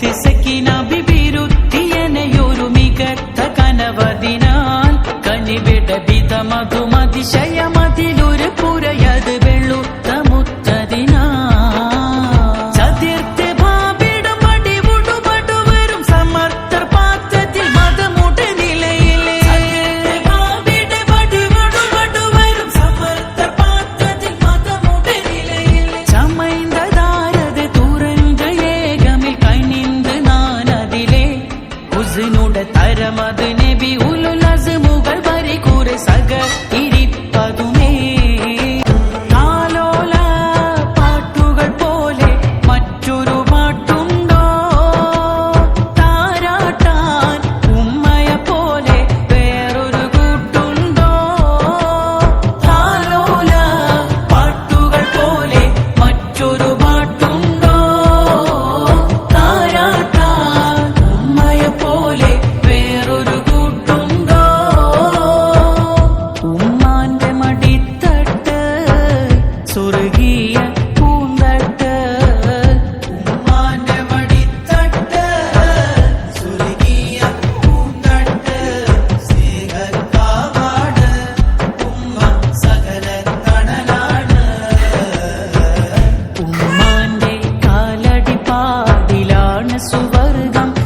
തിസക്കിന ബിബിരുത്തിയനയൊരു മികത്ത കനവതിനാൽ കണിവിട വിധമതുമതിശയമ y karne suvargam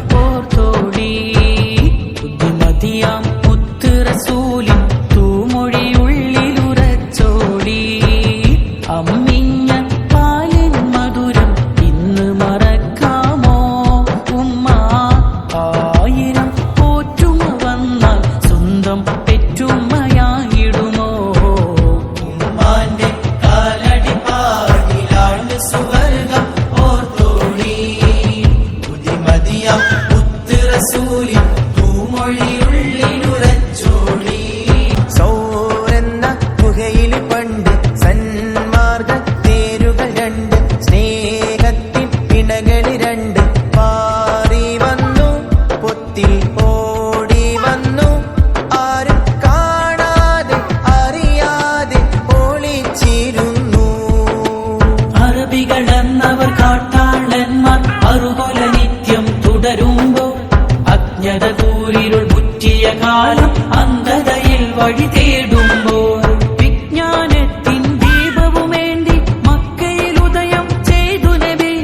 ഇരുൾ മുറ്റിയ കാലം അന്ധതയിൽ വഴി തേടുമ്പോൾ വിജ്ഞാനത്തിൻ ദീപവുമേന്തി മക്കയിൽ ഉദയം ചെയ്തു നബി.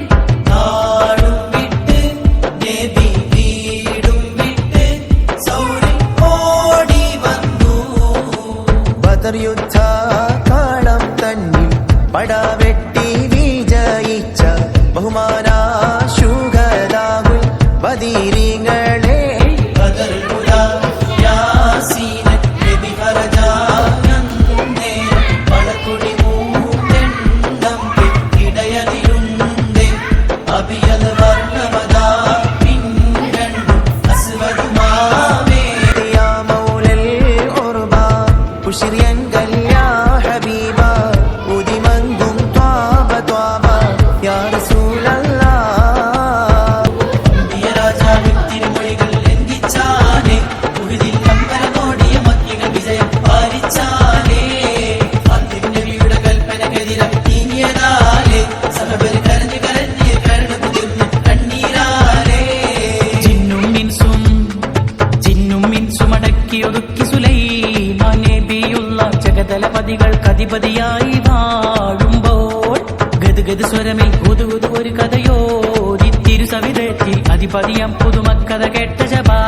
ബദീരി ഗണപതിയായി വാഴുമ്പോൾ ഗതുഗത് സ്വരമേ കൊതുകുതു ഒരു കഥയോ കഥയോതി തിരുസവിധത്തിൽ അധിപതിയം പുതുമക്കഥ കേട്ട ജപാ